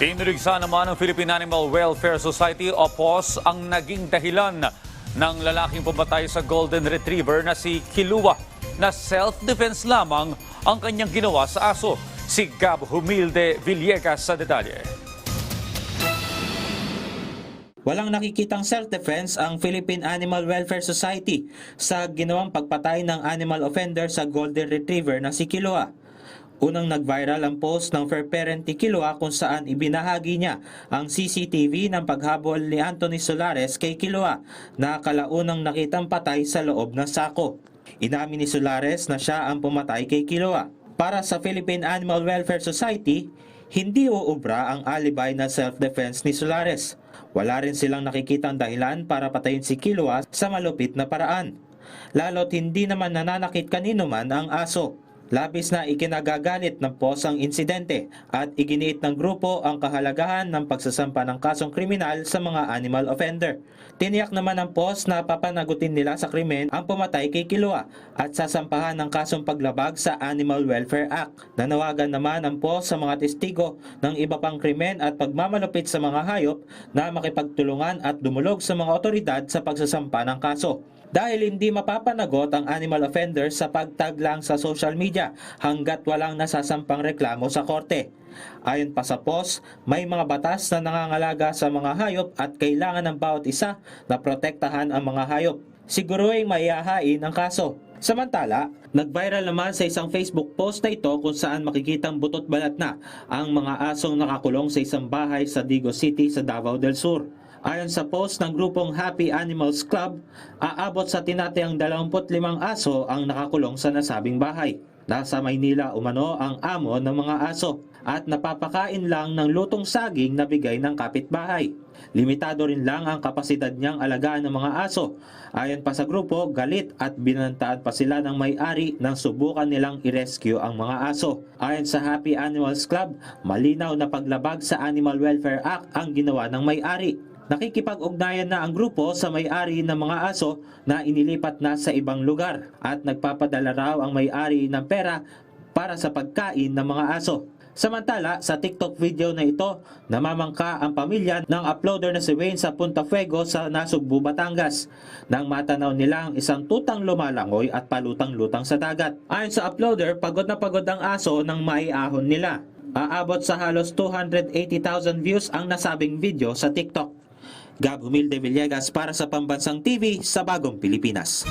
Inirigsa naman ng Philippine Animal Welfare Society o POS ang naging dahilan ng lalaking pumatay sa Golden Retriever na si Kilua na self-defense lamang ang kanyang ginawa sa aso. Si Gab Humilde Villegas sa detalye. Walang nakikitang self-defense ang Philippine Animal Welfare Society sa ginawang pagpatay ng animal offender sa Golden Retriever na si Kilua. Unang nag-viral ang post ng fair parent ni Kilua kung saan ibinahagi niya ang CCTV ng paghabol ni Anthony Solares kay Kilua na kalaunang nakitang patay sa loob ng sako. Inamin ni Solares na siya ang pumatay kay Kilua. Para sa Philippine Animal Welfare Society, hindi uubra ang alibay na self-defense ni Solares. Wala rin silang nakikitang dahilan para patayin si Kilua sa malupit na paraan. Lalo't hindi naman nananakit kanino man ang aso. Labis na ikinagagalit ng POS ang insidente at iginiit ng grupo ang kahalagahan ng pagsasampa ng kasong kriminal sa mga animal offender. Tiniyak naman ng POS na papanagutin nila sa krimen ang pumatay kay Kilua at sasampahan ng kasong paglabag sa Animal Welfare Act. Nanawagan naman ang POS sa mga testigo ng iba pang krimen at pagmamalupit sa mga hayop na makipagtulungan at dumulog sa mga otoridad sa pagsasampa ng kaso dahil hindi mapapanagot ang animal offender sa pagtag lang sa social media hanggat walang nasasampang reklamo sa korte. Ayon pa sa POS, may mga batas na nangangalaga sa mga hayop at kailangan ng bawat isa na protektahan ang mga hayop. Siguruing maiahain ang kaso. Samantala, nag-viral naman sa isang Facebook post na ito kung saan makikitang butot balat na ang mga asong nakakulong sa isang bahay sa Digo City sa Davao del Sur. Ayon sa post ng grupong Happy Animals Club, aabot sa tinatayang 25 aso ang nakakulong sa nasabing bahay. Nasa Maynila umano ang amo ng mga aso at napapakain lang ng lutong saging na bigay ng kapitbahay. Limitado rin lang ang kapasidad niyang alagaan ng mga aso. Ayon pa sa grupo, galit at binantaan pa sila ng may-ari nang subukan nilang i-rescue ang mga aso. Ayon sa Happy Animals Club, malinaw na paglabag sa Animal Welfare Act ang ginawa ng may-ari. Nakikipag-ugnayan na ang grupo sa may-ari ng mga aso na inilipat na sa ibang lugar at nagpapadala raw ang may-ari ng pera para sa pagkain ng mga aso. Samantala, sa TikTok video na ito, namamangka ang pamilya ng uploader na si Wayne sa Punta Fuego sa Nasugbu, Batangas nang matanaw nila ang isang tutang lumalangoy at palutang-lutang sa dagat. Ayon sa uploader, pagod na pagod ang aso nang maiahon nila. Aabot sa halos 280,000 views ang nasabing video sa TikTok. Gab Humilde Villegas para sa Pambansang TV sa Bagong Pilipinas.